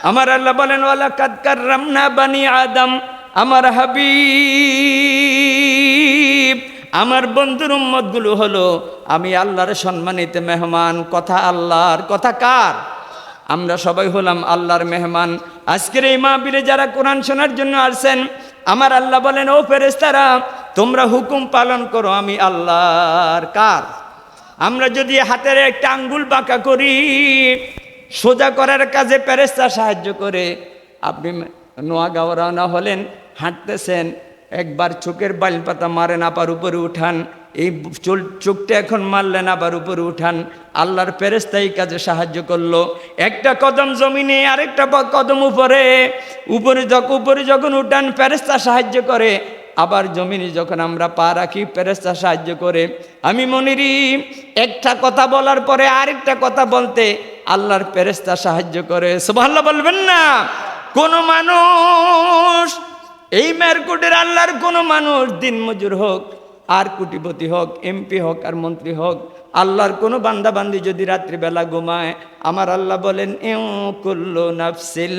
আমার আল্লাহ বলেন ওয়ালা কাদকার রামনা বানি আদম। আমার হাবিব, আমার বন্ধুর উম্মতগুলো হলো, আমি আল্লাহর সম্মানিত মেহমান। কথা আল্লাহর, কথা কার? আমরা সবাই হলাম আল্লাহর মেহমান। আজকের এই মাহবিলে যারা কোরআন শোনার জন্য আসছেন, আমার আল্লাহ বলেন, ও ফেরেস্তারা তোমরা হুকুম পালন করো, আমি আল্লাহর কার? আমরা যদি হাতের একটা আঙ্গুল বাঁকা করি সোজা করার কাজে প্যারেস্তা সাহায্য করে। আপনি নোয়াগাঁও রওনা হলেন, হাঁটতেছেন, একবার চোখের বাইল পাতা মারেন, আবার উপরে উঠান। এই চোল, চোখটা এখন মারলেন, আবার উপরে উঠান। আল্লাহর ফেরেস্তা এই কাজে সাহায্য করল। একটা কদম জমিনে, আরেকটা কদম উপরে। উপরে যখন উপরে যখন উঠান ফেরেস্তা সাহায্য করে। আবার জমিনে যখন আমরা পা রাখি ফেরেস্তা সাহায্য করে, আমি মনিরি, একটা কথা বলার পরে আরেকটা কথা বলতে আল্লাহর ফেরেস্তা সাহায্য করে। সুবহানাল্লাহ বলবেন না? কোন মানুষ, এই মেরকুটের আল্লাহর কোন মানুষ দিনমজুর হোক, আর কুটিপতি হোক, এমপি হোক, আর মন্ত্রী হোক আল্লাহর কোনো বান্দা বান্দি যদি রাত্রিবেলা ঘুমায়, আমার আল্লাহ বলেন এও কুল্লু নাফসিল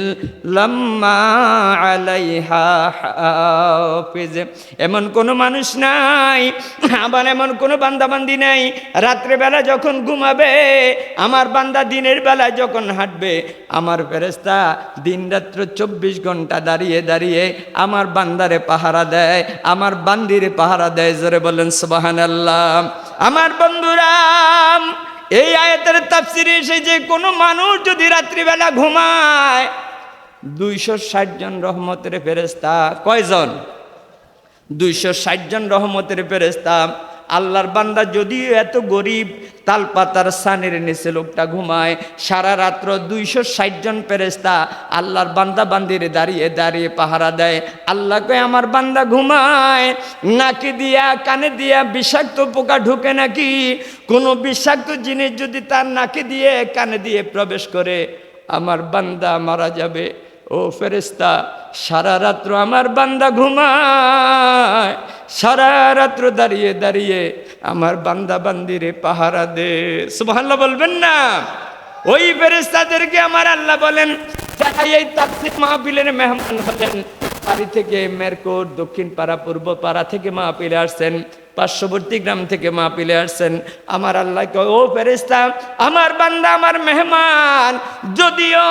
এমন কোনো মানুষ নাই, আবার এমন কোনো বান্দা বান্দি নাই, রাত্রেবেলা যখন ঘুমাবে, আমার বান্দা দিনের বেলা যখন হাঁটবে, আমার ফেরেস্তা দিন রাত্র চব্বিশ ঘণ্টা দাঁড়িয়ে দাঁড়িয়ে আমার বান্দারে পাহারা দেয়, আমার বান্দিরে পাহারা দেয়, জোরে বলেন সুবাহান আল্লাহ আমার বন্ধুরা এই আয়াতের তাফসিরে এসে যে কোনো মানুষ যদি রাত্রিবেলা ঘুমায়, দুইশো ষাট জন রহমতের ফেরেস্তা কয়জন? দুইশো ষাট জন রহমতের ফেরেস্তা আল্লাহর বান্দা যদিও এত গরিব, তালপাতার সানের নিচে লোকটা ঘুমায়, সারা রাত্র দুইশো ষাট জন ফেরেস্তা আল্লাহর বান্দা বান্দিরে দাঁড়িয়ে দাঁড়িয়ে পাহারা দেয়। আল্লাহকে আমার বান্দা ঘুমায়, নাকি দিয়া, কানে দিয়া বিষাক্ত পোকা ঢুকে নাকি? কোনো বিষাক্ত জিনিস যদি তার নাকে দিয়ে, কানে দিয়ে প্রবেশ করে, আমার বান্দা মারা যাবে। ও ফেরেস্তা সারা রাত্র আমার বান্দা ঘুমায়, সারা রাত্র দাঁড়িয়ে দাঁড়িয়ে আমার বান্দা বান্দিরে পাহারা দে। সুবহানাল্লাহ বলবেন না? ওই ফেরেস্তাদেরকে আমার আল্লাহ বলেন এই মাহফিলের মেহমান হলেন, বাড়ি থেকে মেরকোট দক্ষিণ পাড়া পূর্ব পাড়া থেকে মাহফিলে আসছেন পার্শ্ববর্তী গ্রাম থেকে মাহফিলে আসছেন। আমার আল্লাহকে ও ফেরেস্তা আমার বান্দা, আমার মেহমান, যদিও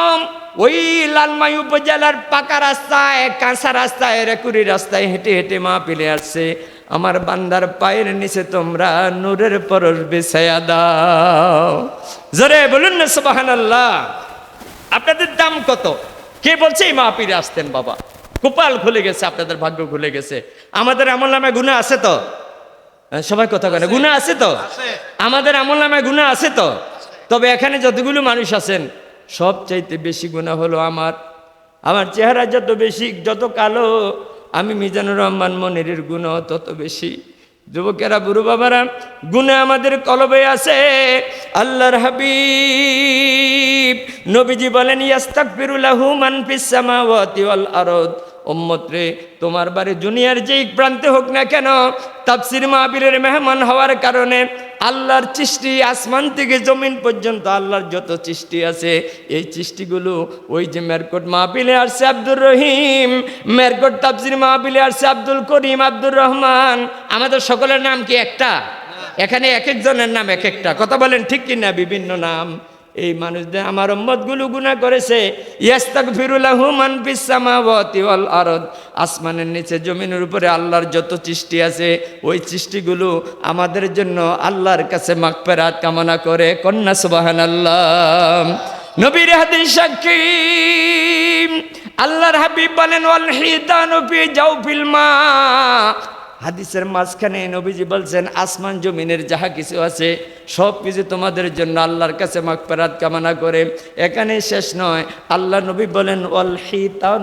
ওই লালমাই উপজেলার পাকা রাস্তায়, কাঁচা রাস্তায় রেকুরি রাস্তায় হেঁটে হেঁটে মা পেলে আসছে। আমার বান্দার পায়ের নিচে তোমরা নূরের পরশ বিছায়া দাও। জোরে বলুন না সুবাহান আল্লাহ আপনাদের দাম কত? কে বলছে এই মাহপিলে আসতেন বাবা? কপাল খুলে গেছে, আপনাদের ভাগ্য খুলে গেছে। আমাদের আমল নামে গুণা আছে তো? সবাই কথা বলে গুণা আছে। তো? আমাদের আমল নামে গুণা আছে তো? তবে এখানে যতগুলো মানুষ আছেন সবচাইতে বেশি গুণা হলো আমার। আমার চেহারা যত বেশি যত কালো আমি মিজানুর রহমান মনিরের গুণ তত বেশি। যুবকেরা বুড়ো বাবারা গুণে আমাদের কলবে আছে। আল্লাহর হাবিব নবীজি বলেন ইয়াস্তাগফিরুল্লাহু মান ফিস সামাওয়াতি ওয়াল আরদ। উম্মত রে তোমার বাড়ি দুনিয়ার যেই প্রান্তে হোক না কেন, তাফসির মাহবিলের মেহমান হওয়ার কারণে আল্লাহর সৃষ্টি আসমান থেকে জমিন পর্যন্ত আল্লাহর যত সৃষ্টি আছে, এই সৃষ্টিগুলো ওই যে মেরকট মাহবিলে আসছে আব্দুর রহিম, মেরকট তাফসির মাহবিলে আসছে আব্দুল করিম আব্দুর রহমান। আমাদের সকলের নাম কি একটা? এখানে এক একজনের নাম এক একটা। কথা বলেন ঠিক কিনা? বিভিন্ন নাম। এই মানুষদের আমারগুলো গুণা করেছে। ইয়াস্তাক ফিরুল্লাহু মান ফিস সামাওয়াতি ওয়াল আরদ। আসমানের নিচে, জমিনের উপরে আল্লাহর যত সৃষ্টি আছে, ওই সৃষ্টিগুলো আমাদের জন্য আল্লাহর কাছে মাগফিরাত কামনা করে। কন্যা সুবাহান আল্লাহ নবীর হাদিস সাক্ষী আল্লাহর হাবিব বলেন, ওয়াল হিদানু হাদিসের মাঝখানে নবীজি বলছেন, আসমান জমিনের যাহা কিছু আছে, সব কিছু তোমাদের জন্য আল্লাহর কাছে মাগফিরাত কামনা করে। এখানে শেষ নয়, আল্লাহ নবী বলেন, ওয়াল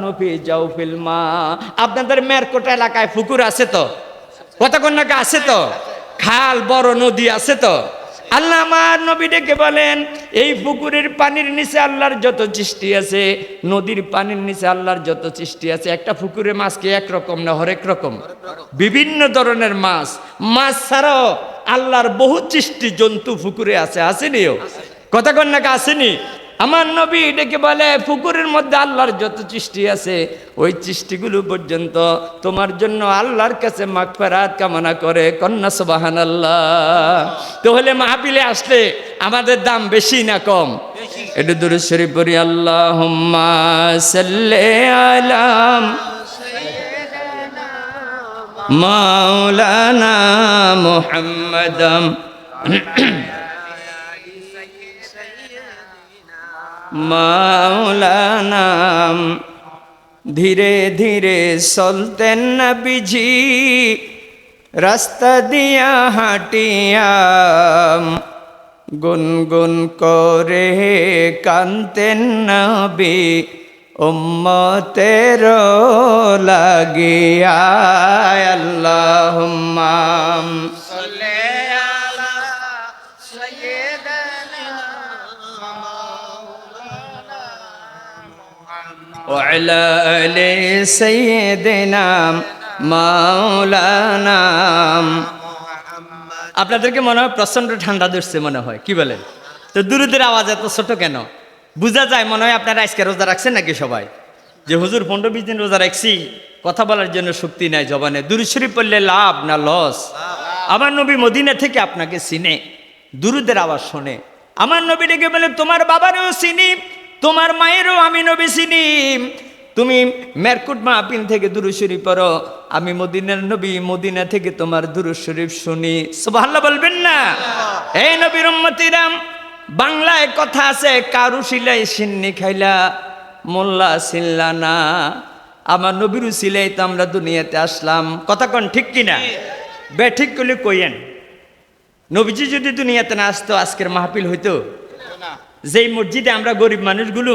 নবী যাও মা। আপনাদের মেরকোটা এলাকায় পুকুর আছে তো? কতক্ষণাকে আছে তো? খাল, বড় নদী আছে তো? আল্লাহ আমার নবী ডেকে বলেন, এই পুকুরের পানির নিচে আল্লাহর যত সৃষ্টি আছে, নদীর পানির নিচে আল্লাহর যত সৃষ্টি আছে, একটা পুকুরে মাছ কি একরকম না হরেক রকম? বিভিন্ন ধরনের মাছ। মাছ ছাড়াও আল্লাহর বহু সৃষ্টি জন্তু পুকুরে আছে আসেনিও কথা কন্যাকে আসেনি আমার নবী ডেকে বলে পুকুরের মধ্যে আল্লাহর যত চিষ্টি আছে ওই সৃষ্টিগুলো পর্যন্ত তোমার জন্য আল্লাহর কাছে মাগফেরাত কামনা করে কন্যা সুবাহান আল্লাহ তাহলে মাহফিলে আসলে আমাদের দাম বেশি না কম? একটু দূরে শরীফ পড়ি আল্লাহ আলাম মাওলানা মুহাম্মাদাম। মাওলানাম ধীরে ধীরে চলতেন না বিঝি রাস্তা দিয়া হাঁটিয়াম গুনগুন করে কান্তেন নবী, উম্মতের লাগিয়া আল্লাহুম্মাম وعلى آل سيدنا মাওলানা আপনাদেরকে মনে হয় প্রচন্ড ঠান্ডা ধরছে মনে হয় কি বলেন তো দূরদের আওয়াজ এত ছোট কেন বোঝা যায় মনে হয় আপনারা আজকে রোজা রাখছেন নাকি সবাই যে হুজুর পনেরো বিশ দিন রোজা রাখছি কথা বলার জন্য শক্তি নাই জবানে দূরশ্বরী পড়লে লাভ না লস আমার নবী মদিনা থেকে আপনাকে চিনে দুরুদের আওয়াজ শোনে আমার নবী ডেকে বলে তোমার বাবারও চিনি তোমার মায়েরও আমি নবী চিনি। তুমি মেরকুট মাহপিন থেকে দুরু শরীফ পড়ো। আমি মদিনার নবী মদিনা থেকে তোমার দুরু শরীফ শুনি। সুবহানাল্লাহ বলবেন না? এই নবীর উম্মতিরাম বাংলায় কথা আছে কারু শিলাই সিন্নি খাইলা মোল্লা সিল্লা না। আমার নবীরু সিলাই তো আমরা দুনিয়াতে আসলাম। কথা কন ঠিক কিনা? বে ঠিক করলে কইয়েন। নবীজি যদি দুনিয়াতে না আসতো আজকের মাহফিল হইতো? যেই মসজিদে আমরা গরিব মানুষগুলো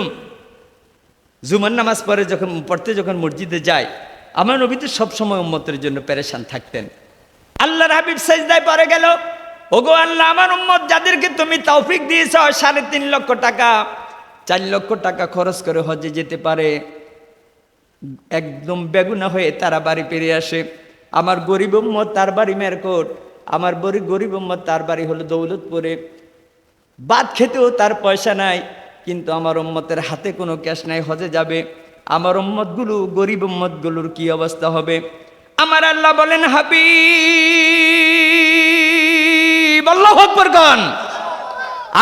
জুমার নামাজ পড়ে যখন, পড়তে যখন মসজিদে যাই, আমার নবী তো সবসময় উম্মতের জন্য পেরেশান থাকতেন। আল্লাহর হাবিব সেজদায় পরে গেল, ওগো আল্লাহ, আমার উম্মত যাদেরকে তুমি তৌফিক দিয়েছ, সাড়ে তিন লক্ষ টাকা, চার লক্ষ টাকা খরচ করে হজে যেতে পারে। একদম বেগুনা হয়ে তারা বাড়ি পেরে আসে। আমার গরিব উম্মত তার বাড়ি মেরকোট, আমার বড়ি গরিব উম্মত তার বাড়ি হলো দৌলতপুরে। বাদ খেতেও তার পয়সা নাই, কিন্তু আমার উম্মতের হাতে কোনো ক্যাশ নাই, হজে যাবে। আমার উম্মতগুলো, গরিব উম্মতগুলোর কি অবস্থা হবে? আমার আল্লাহ বলেন হাবি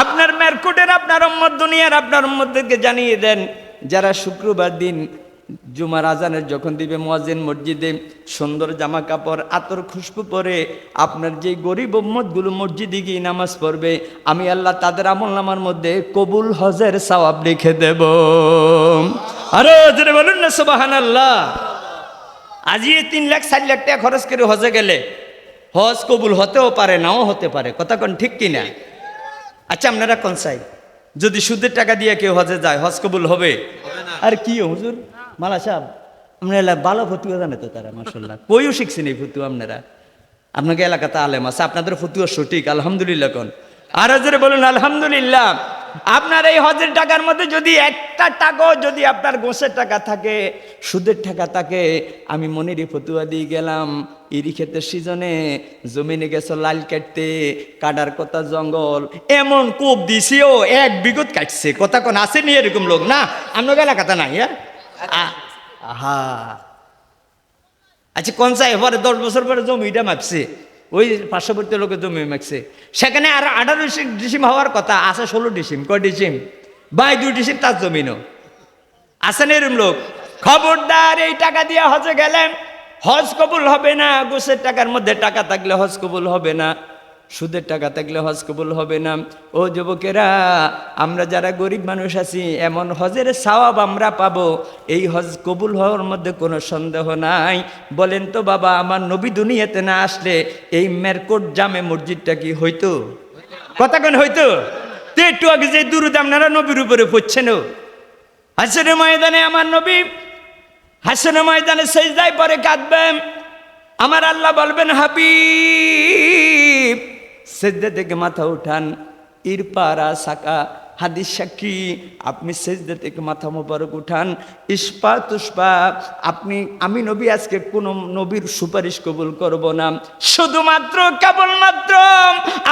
আপনার মেরকুটের আপনার উম্মত, দুনিয়ার আপনার উম্মতদেরকে জানিয়ে দেন, যারা শুক্রবার দিন জুমার আজানের যখন দিবে মোয়াজিন মসজিদে সুন্দর জামা কাপড় আতর খুশবু পরে আপনার যে গরিব উম্মতগুলো মসজিদে গিয়ে নামাজ পড়বে আমি আল্লাহ তাদের আমল নামার মধ্যে কবুল হজের সওয়াব লিখে দেব। আরও জোরে বলুন না সুবাহান আল্লাহ আজি এই তিন লাখ চার লাখ টাকা খরচ করে হজে গেলে হজ কবুল হতেও পারে নাও হতে পারে কথা কোন ঠিক কিনা আচ্ছা আপনারা কোন চাই? যদি সুদের টাকা দিয়ে কেউ হজে যায় হজ কবুল হবে? আর কি হুজুর? মালা সাহেব, আপনারা ভালো ফতুয়া জানে তো তারা মার্শাল্লাহ কইও শিখছেন এই ফতুয়া আপনারা? আপনাকে এলাকাতে আলেম আছে, আপনাদের ফতুয়া সঠিক, আলহামদুলিল্লাহ কোন। আর হাজারে বলুন, আলহামদুলিল্লাহ। আপনার এই হজের টাকার মধ্যে যদি একটা টাকাও যদি আপনার গোসের টাকা থাকে, সুদের টাকা থাকে, আমি মনেরই ফতুয়া দিয়ে গেলাম, ইরি ক্ষেতের সিজনে জমিনে গেছো লাল কাটতে, কাটার কথা জঙ্গল, এমন কোপ দিছিও, এক বিগত কাটছে। কথা কোন আসেনি এরকম লোক? না, আপনার এলাকাতে নাই হ্যাঁ? আহা। আচ্ছা কোন চাই? পরে দশ বছর পরে জমিটা মাপছে। ওই পার্শ্ববর্তী লোকের জমি মাপছে। সেখানে আর আঠারো ডিসিম হওয়ার কথা, আছে ষোলো ডিসিম। কয় ডিসিম? বাই দুই ডিসিম, তার জমিনও আছেন এরম লোক? খবরদার, এই টাকা দিয়ে হজে গেলেন। হজ কবুল হবে না, গোসের টাকার মধ্যে টাকা থাকলে হজ কবুল হবে না। সুদের টাকা থাকলে হজ কবুল হবে না। ও যুবকেরা, আমরা যারা গরিব মানুষ আছি, এমন হজের সওয়াব আমরা পাবো। এই হজ কবুল হওয়ার মধ্যে কোনো সন্দেহ নাই। বলেন তো বাবা, আমার নবী দুনিয়াতে না আসলে এই মেরকোট জামে মসজিদটা কি হইতো? কথা কেন হইতো? তো একটু আগে যে দুরুদ আপনারা নবীর উপরে পড়ছেন হাসনের ময়দানে আমার নবী হাসনের ময়দানে সেজদায় পরে কাঁদবেন। আমার আল্লাহ বলবেন, হাবিব সেজদা থেকে মাথা উঠান, ইরপারা সাকা, হাদিস সাক্ষী, আপনি সেজদা থেকে মাথা মোবারক উঠান। ইস্পা তুষ্পা আপনি, আমি নবী আজকে কোনো নবীর সুপারিশ কবুল করব না। শুধুমাত্র, কেবলমাত্র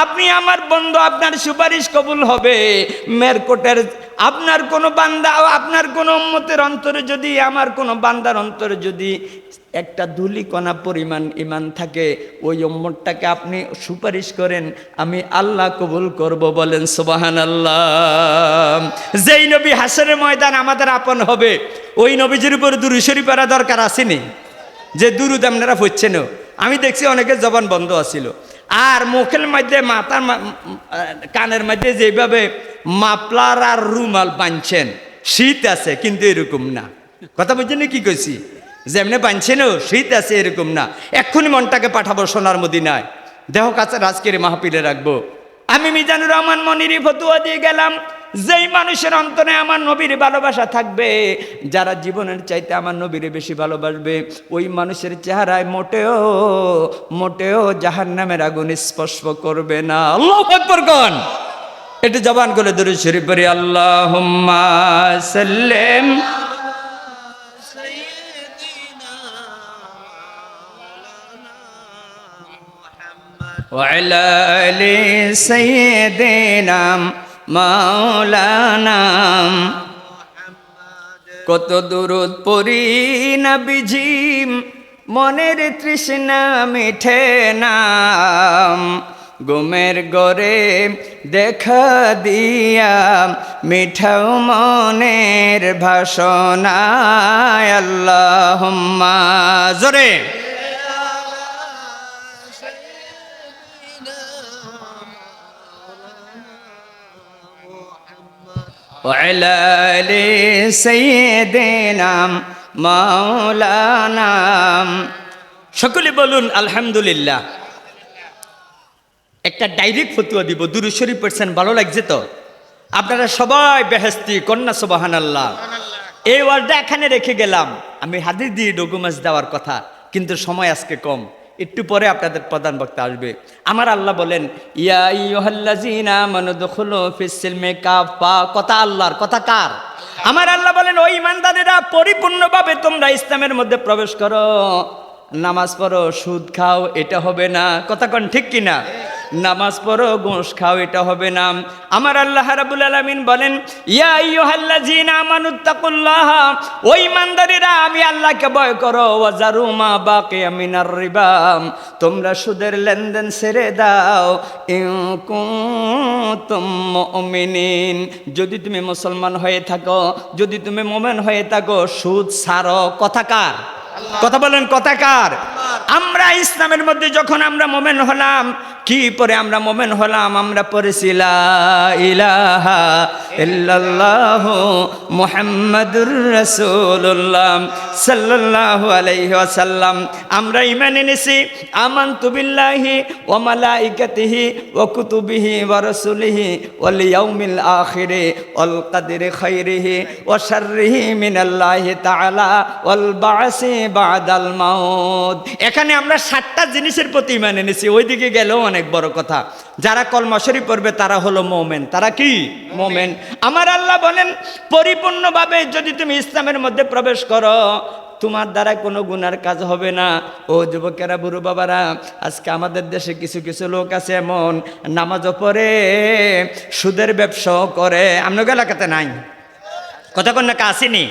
আপনি আমার বন্ধু, আপনার সুপারিশ কবুল হবে। মেরকোটের আপনার কোনো বান্দা, আপনার কোনো উম্মতের অন্তরে যদি, আমার কোনো বান্দার অন্তরে যদি একটা ধুলিকণা পরিমাণ ইমান থাকে, ওই উম্মতটাকে আপনি সুপারিশ করেন, আমি আল্লাহ কবুল করব বলেন সুবাহান আল্লাহ যেই নবী হাসরের ময়দান আমাদের আপন হবে, ওই নবীজির উপর দুরুশরি পারা দরকার আসেনি। যে দুরুদ আপনারা হচ্ছেন আমি দেখছি অনেকের জবান বন্ধ আছিল। আর মুখের মধ্যে, মাথার কানের মধ্যে যেভাবে মাপলার আর রুমাল বাঁধছেন, শীত আছে কিন্তু এরকম না। কথা বলছেন কি কইছি? যেমনি বাঁধছেন শীত আছে এরকম না। এক্ষুনি মনটাকে পাঠাবো সোনার মদিনায়। দেহ কাছে রাজকের মাহপিলে রাখব। আমি মিজানুর রহমান মনিরই ফতুয়া দিয়ে গেলাম। যেই মানুষের অন্তরে আমার নবীর ভালোবাসা থাকবে যারা জীবনের চাইতে আমার নবীরে বেশি ভালোবাসবে ওই মানুষের চেহারায় মোটেও মোটেও জাহান নামের আগুন স্পর্শ করবে না আল্লাহ আকবর গণ একটু জবান করে দূরে শরীফ পড়ি আল্লাহ সাল্লেম وعلى آل سيدنا মাওলানাম কত দূরত পরি না বিজিম মনের তৃষ্ণা মিঠে নাম। গুমের গরে দেখা দিয়া মিঠাও মনের ভাষণায় আল্লাহ জোরে। وعلى آل سيدنا مولانا সকলে বলুন আলহামদুলিল্লাহ একটা ডাইরেক্ট ফতুয়া দিব দুরু শরীফ পড়ছেন ভালো লাগছে তো আপনারা সবাই বেহেস্তি কন্যা সবাহান আল্লাহ এই ওয়ার্ডটা এখানে রেখে গেলাম আমি হাদিস দিয়ে ডকুমেন্টস দেওয়ার কথা কিন্তু সময় আজকে কম একটু পরে আপনাদের প্রধান বক্তা আসবে। আমার আল্লাহ বলেন কথা আল্লাহর, কথা কার? আমার আল্লাহ বলেন, ওই ইমানদারেরা পরিপূর্ণভাবে তোমরা ইসলামের মধ্যে প্রবেশ করো, নামাজ পড়ো, সুদ খাও, এটা হবে না। কথা কন ঠিক কিনা? নামাজ পড়ো গোঁস খাও এটা হবে না আমার আল্লাহ রাবুল আলামিন বলেন ইয়া ওই ইমানদারেরা আমি আল্লাহকে ভয় করো ওয়াজারু মা বাকিয়া মিনার রিবা তোমরা সুদের লেনদেন ছেড়ে দাও মুমিনিন। যদি তুমি মুসলমান হয়ে থাকো যদি তুমি মোমেন হয়ে থাকো সুদ ছাড়ো কথাকার কথা বলেন কথাকার আমরা ইসলামের মধ্যে যখন আমরা মোমেন হলাম কি পরে আমরা মোমেন হলাম? আমরা পড়েছি ইলাহা ইল্লাল্লাহ মুহাম্মাদুর রাসূলুল্লাহ সাল্লাল্লাহু আলাইহি ওয়াসাল্লাম। আমরা ঈমান এনেছি, আমানতু বিল্লাহি ওয়া মালাইকাতিহি কুতুবিহি ওয়া রাসূলিহি ওয়াল ইয়াউমিল আখিরি ওয়াল কদরি খাইরিহি ওয়া শাররিহি মিনাল্লাহি তাআলা ওয়াল বা'সি বাদাল মাউত। এখানে আমরা সাতটা জিনিসের প্রতি ঈমান এনেছি। ওইদিকে গেলেও অনেক বড় কথা। যারা কলমা শরীফ পড়বে, তারা হলো মোমেন। তারা কি? মোমেন। আমার আল্লাহ বলেন, পরিপূর্ণভাবে যদি তুমি ইসলামের মধ্যে প্রবেশ করো, তোমার দ্বারা কোনো গুনার কাজ হবে না। ও যুবকেরা, বুড়ো বাবারা, আজকে আমাদের দেশে কিছু কিছু লোক আছে এমন, নামাজও পড়ে, সুদের ব্যবসাও করে। আপনাকে এলাকাতে নাই? কথা কন না আসেনি?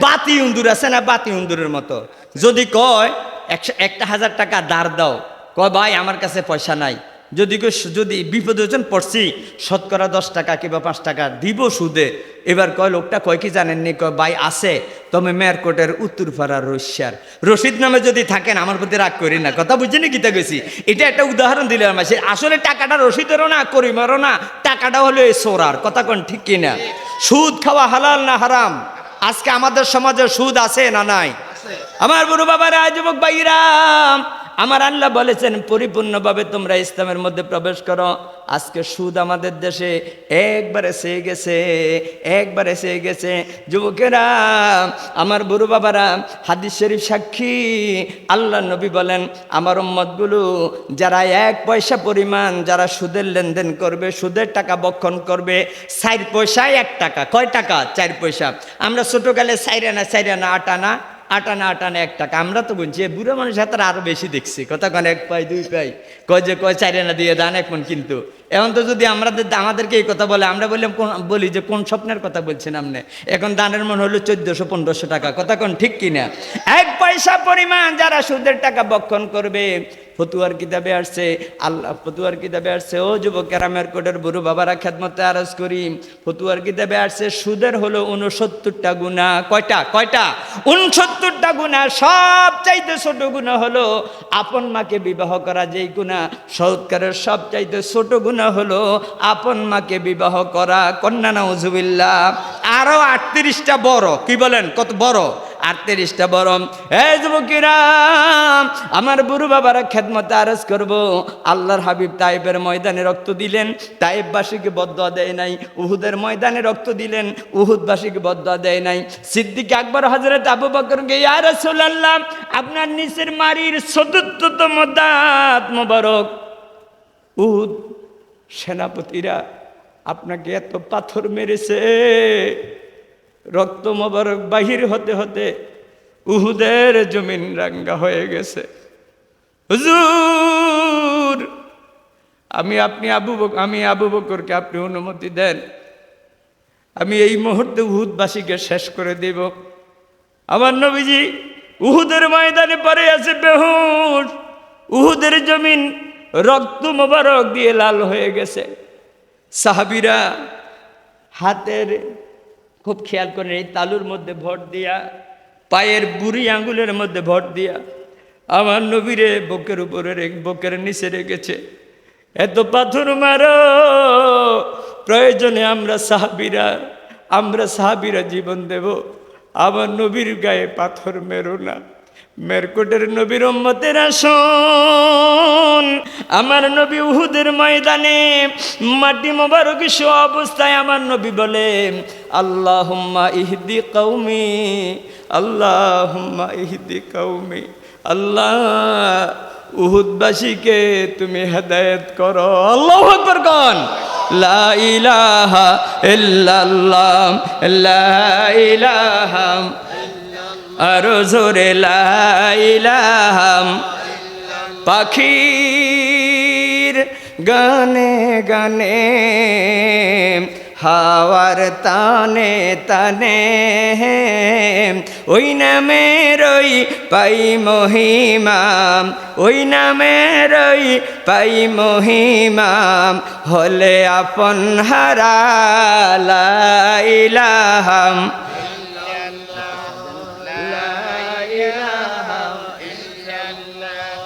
বাতি উন্দুর আছে না বাতি উন্দুরের মতো? যদি কয়, একশো একটা হাজার টাকা ধার দাও। কয়, ভাই, আমার কাছে পয়সা নাই। যদি যদি বিপদ ওজন পড়ছি। শতকরা দশ টাকা কিংবা পাঁচ টাকা দিব সুদে। এবার কয়, লোকটা কয় কি জানেননি? কয়, ভাই, আছে। তবে মেয়ারকোটের উত্তর পাড়ার রশিয়ার রশিদ নামে যদি থাকেন, আমার প্রতি রাগ করি না। কথা বুঝিনি কিতা গেছি এটা একটা উদাহরণ দিলাম সে আসলে টাকাটা রশিদেরও না, করিমারও না। টাকাটা হলো এই সোরার। কথা কোন ঠিক কিনা সুদ খাওয়া হালাল না হারাম? আজকে আমাদের সমাজে সুদ আছে না নাই? আমার বুড়ো বাবারা, যুবক ভাইরা আমার আল্লাহ বলেছেন, পরিপূর্ণভাবে তোমরা ইসলামের মধ্যে প্রবেশ করো। আজকে সুদ আমাদের দেশে একবারে এসে গেছে, একবারে এসে গেছে। যুবকেরা, আমার বুড়ো বাবারা, হাদিস শরীফ সাক্ষী, আল্লাহ নবী বলেন, আমার উম্মতগুলো যারা এক পয়সা পরিমাণ যারা সুদের লেনদেন করবে, সুদের টাকা বক্ষণ করবে, চার পয়সায় এক টাকা। কয় টাকা? চার পয়সা। আমরা ছোটোকালে চাইরানা চাইরানা আটানা আটানা আটানা এক টাকা। আমরা তো বলছি বুড়ো মানুষ হাতে আরও বেশি দেখছি। কন এক পাই, দুই পাই। কয় যে কয় চাইরানা দিয়ে দান এখন কিন্তু। এখন তো যদি আমরা আমাদেরকে এই কথা বলে, আমরা বললাম কোন বলি যে কোন স্বপ্নের কথা বলছেন আপনি? এখন দানের মন হলো চোদ্দশো পনেরোশো টাকা। কোন ঠিক কিনা? এক পয়সা পরিমাণ যারা সুদের টাকা বক্ষণ করবে ফতুয়ার কিতাবে আসছে, আল্লাহ ফতুয়ার কিতাবে আসছে, ও যুবক কেরামের কোটের বুড়ো বাবারা খেদমতে আরজ করি। ফতুয়ার কিতাবে আসছে, সুদের হলো উনসত্তরটা গুণা। কয়টা? কয়টা? উনসত্তরটা গুণা। সব চাইতে ছোট গুণা হলো আপন মাকে বিবাহ করা যেই গুণা। সৎকারের সব চাইতে ছোট গুণা হলো আপন মাকে বিবাহ করা। কন্যা নজুবিল্লা আরও আটত্রিশটা বড়। কি বলেন? কত বড়? আটত্রিশটা বড় এই যুবকিরা, আমার বুড়ো বাবারা খেদমতে আরজ করব। আল্লাহর হাবিব তাইবের ময়দানে রক্ত দিলেন। তাইববাসীকে বদ্ধ দেয় নাই। উহুদের ময়দানে রক্ত দিলেন। উহুদবাসীকে বদ্ধ দেয় নাই। সিদ্দিক আকবর হজরত আবু বকরকে ইয়া রাসূলুল্লাহ, আপনার নিচের মারির চতুর্থতম দাঁত মোবারক। উহুদ সেনাপতিরা আপনাকে এত পাথর মেরেছে। রক্ত মোবারক বাহির হতে হতে উহুদের জমিন রাঙ্গা হয়ে গেছে। হুজুর, আমি আপনি আবু আমি আবু বকরকে আপনি অনুমতি দেন। আমি এই মুহূর্তে উহুদবাসীকে শেষ করে দেব। আমার নবীজি উহুদের ময়দানে পরে আছে বেহুশ। উহুদের জমিন রক্ত মোবারক দিয়ে লাল হয়ে গেছে। সাহাবিরা হাতের খুব খেয়াল করে এই তালুর মধ্যে ভর দিয়া, পায়ের বুড়ি আঙ্গুলের মধ্যে ভর দিয়া, আমার নবীরে বকের উপরে বকের নিচে রেখেছে। এত পাথর মারো, প্রয়োজনে আমরা সাহাবিরা আমরা সাহাবিরা জীবন দেব। আমার নবীর গায়ে পাথর মেরো না। মেরকোটের নবীর উম্মতের আসন। আমার নবী উহুদের ময়দানে মাটি মোবারক অবস্থায় আমার নবী বলে, আল্লাহুম্মা ইহদি কৌমি আল্লাহুম্মা ইহদি কৌমি আল্লাহ, উহুদবাসীকে তুমি হেদায়ত করো। আল্লাহু আকবার কোন, লা ইলাহা ইল্লাল্লাহ আরও জোরে লাইলাম পাখির গানে গানে, হাওয়ার তানে তানে, ওই নামের ওই পাই মহিমাম ওই নামের ওই পাই মহিমাম হলে আপন হারা লাইলাহাম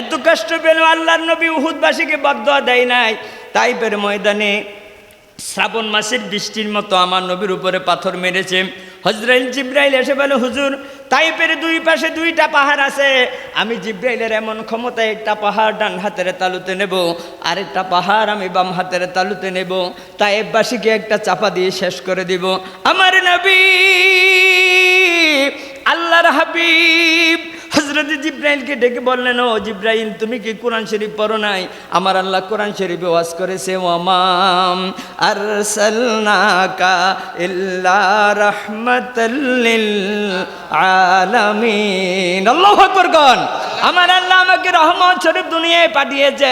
এত কষ্ট পেল আল্লাহর নবী উহুদবাসীকে বদ্ধ দেয় নাই। তাইপের ময়দানে শ্রাবণ মাসের বৃষ্টির মতো আমার নবীর উপরে পাথর মেরেছে। হজরাইল জিব্রাইল এসে বলে, হুজুর, তাইপের দুই পাশে দুইটা পাহাড় আছে। আমি জিব্রাইলের এমন ক্ষমতা একটা পাহাড় ডান হাতের তালুতে নেব আরেকটা পাহাড় আমি বাম হাতের তালুতে নেব। তাইববাসীকে একটা চাপা দিয়ে শেষ করে দিব। আমার নবী, আল্লাহর হাবিব হজরত জিব্রাইলকে ডেকে বললেন, ও জিব্রাইল, তুমি কি কোরআন শরীফ পড়ো নাই? আমার আল্লাহ কোরআন শরীফে ওয়াজ করেছে ওমাম আর সালনাকা ইল্লা রাহমাতাল্লিল আলামিন। আল্লাহু আকবার আমার আল্লাহ আমাকে রহমত শরীফ দুনিয়ায় পাঠিয়েছে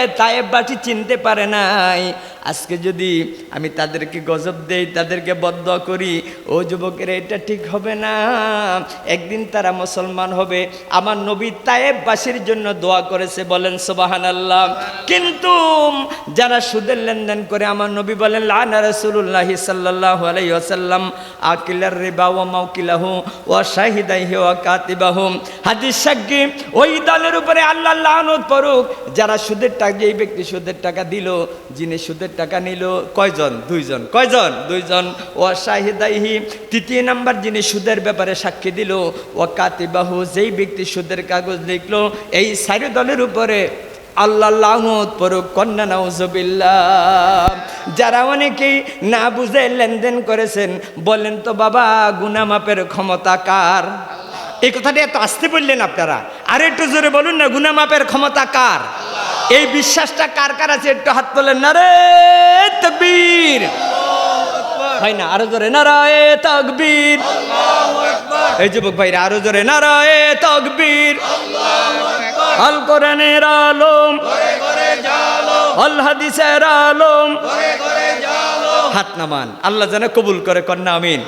বাটি চিনতে পারে নাই। আজকে যদি আমি তাদেরকে গজব দেই, তাদেরকে বদ্ধ করি, ও যুবকেরা, এটা ঠিক হবে না। একদিন তারা মুসলমান হবে। আমার নবী তায়েববাসীর জন্য দোয়া করেছে, বলেন সোবাহান আল্লাহ কিন্তু যারা সুদের লেনদেন করে, আমার নবী বলেন, লানা রসুল্লাহ সাল্লাহ আলাই ওসাল্লাম আকিলার রিবা ও মাউকিলাহু ও শাহিদাইহি ও কাতিবাহু। সাক্ষী, ওই দলের উপরে আল্লাহ লানত পড়ুক। যারা সুদের টাকা যেই ব্যক্তি সুদের টাকা দিল, যিনি সুদের টাকা নিল, কয়জন? দুইজন। কয়জন? দুইজন। ও শাহিদাইহি, তৃতীয় নাম্বার যিনি সুদের ব্যাপারে সাক্ষী দিল ও কাতিবাহু, যেই ব্যক্তি সুদের কাগজ লিখলো, এই চারি দলের উপরে আল্লাহ পড়ুক। কন্যা নাউজবিল্লা যারা অনেকেই না বুঝে লেনদেন করেছেন, বলেন তো বাবা, গুনামাপের ক্ষমতা কার? এই কথাটা এত আসতে বললেন আপনারা। আর একটু জোরে বলুন না গুনামাপের ক্ষমতা কার? এই বিশ্বাসটা কার কার আছে একটু হাত তোলেন। না রে তকবীর। হয় না, আরও জোরে, নারায়ে তকবীর। এই যুবক ভাইরা, আরও জোরে, নারায়ে তকবীর। আল কোরআনের আলম। আল হাদিসের আলম। হাত নামান, আল্লাহ যেন কবুল করে, কন্যা আমিন।